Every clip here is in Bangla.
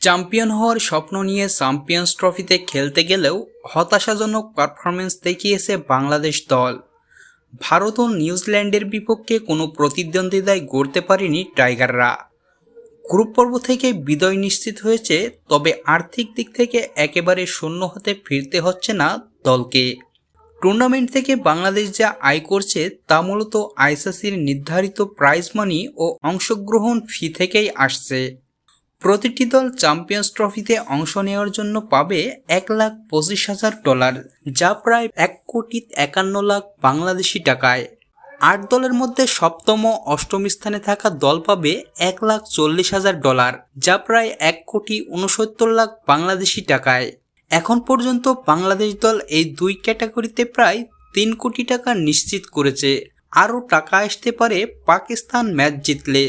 চ্যাম্পিয়ন হওয়ার স্বপ্ন নিয়ে চ্যাম্পিয়ন্স ট্রফিতে খেলতে গেলেও হতাশাজনক পারফরমেন্স দেখিয়েছে বাংলাদেশ দল। ভারত ও নিউজিল্যান্ডের বিপক্ষে কোনো প্রতিদ্বন্দ্বিতায় গড়তে পারেনি টাইগাররা গ্রুপ পর্ব থেকে বিজয় নিশ্চিত হয়েছে, তবে আর্থিক দিক থেকে একেবারে শূন্য হতে ফিরতে হচ্ছে না দলকে। টুর্নামেন্ট থেকে বাংলাদেশ যা আয় করছে, তা মূলত আইসিসির নির্ধারিত প্রাইজ মানি ও অংশগ্রহণ ফি থেকেই আসছে। প্রতিটি দল চ্যাম্পিয়ন্স ট্রফিতে অংশ নেওয়ার জন্য পাবে এক লাখ পঁচিশ হাজার ডলার, যা প্রায় এক কোটি একান্ন লাখ বাংলাদেশি টাকায়। আট দলের মধ্যে সপ্তম অষ্টম স্থানে থাকা দল পাবে এক লাখ চল্লিশ হাজার ডলার, যা প্রায় এক কোটি উনসত্তর লাখ বাংলাদেশি টাকায়। এখন পর্যন্ত বাংলাদেশ দল এই দুই ক্যাটাগরিতে প্রায় তিন কোটি টাকা নিশ্চিত করেছে। আরও টাকা আসতে পারে পাকিস্তান ম্যাচ জিতলে।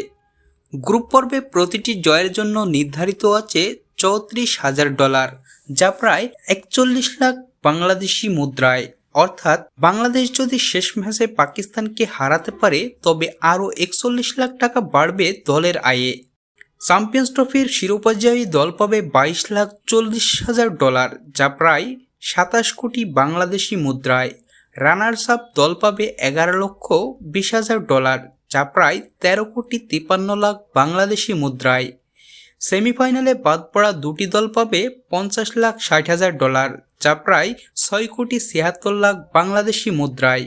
গ্রুপ পর্বে প্রতিটি জয়ের জন্য নির্ধারিত আছে চৌত্রিশ হাজার ডলার, যা প্রায় একচল্লিশ লাখ বাংলাদেশি মুদ্রায়। অর্থাৎ বাংলাদেশ যদি শেষ ম্যাচে পাকিস্তানকে হারাতে পারে, তবে আরও একচল্লিশ লাখ টাকা বাড়বে দলের আয়ে। চ্যাম্পিয়ন্স ট্রফির শিরোপাজয়ী দল পাবে বাইশ লাখ চল্লিশ হাজার ডলার, যা প্রায় সাতাশ কোটি বাংলাদেশি মুদ্রায়। রানার্স আপ দল পাবে এগারো লক্ষ বিশ হাজার ডলার। যা প্রায় তেরো কোটি তিপান্ন লাখ বাংলাদেশি মুদ্রায়। সেমিফাইনালে বাদ পড়া দুটি দল পাবে পঞ্চাশ লাখ ষাট হাজার ডলার, যা প্রায় ছয় কোটি ছিয়াত্তর লাখ বাংলাদেশি মুদ্রায়।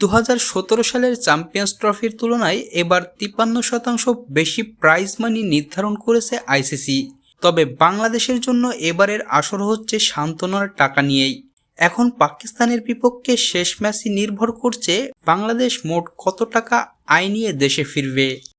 দু হাজার সতেরো সালের চ্যাম্পিয়ন্স ট্রফির তুলনায় এবার তিপ্পান্ন শতাংশ বেশি প্রাইজ মানি নির্ধারণ করেছে আইসিসি। তবে বাংলাদেশের জন্য এবারের আসর হচ্ছে সান্ত্বনার টাকা নিয়েই। এখন পাকিস্তানের বিপক্ষে শেষ ম্যাচই নির্ভর করছে বাংলাদেশ মোট কত টাকা আয় নিয়ে দেশে ফিরবে?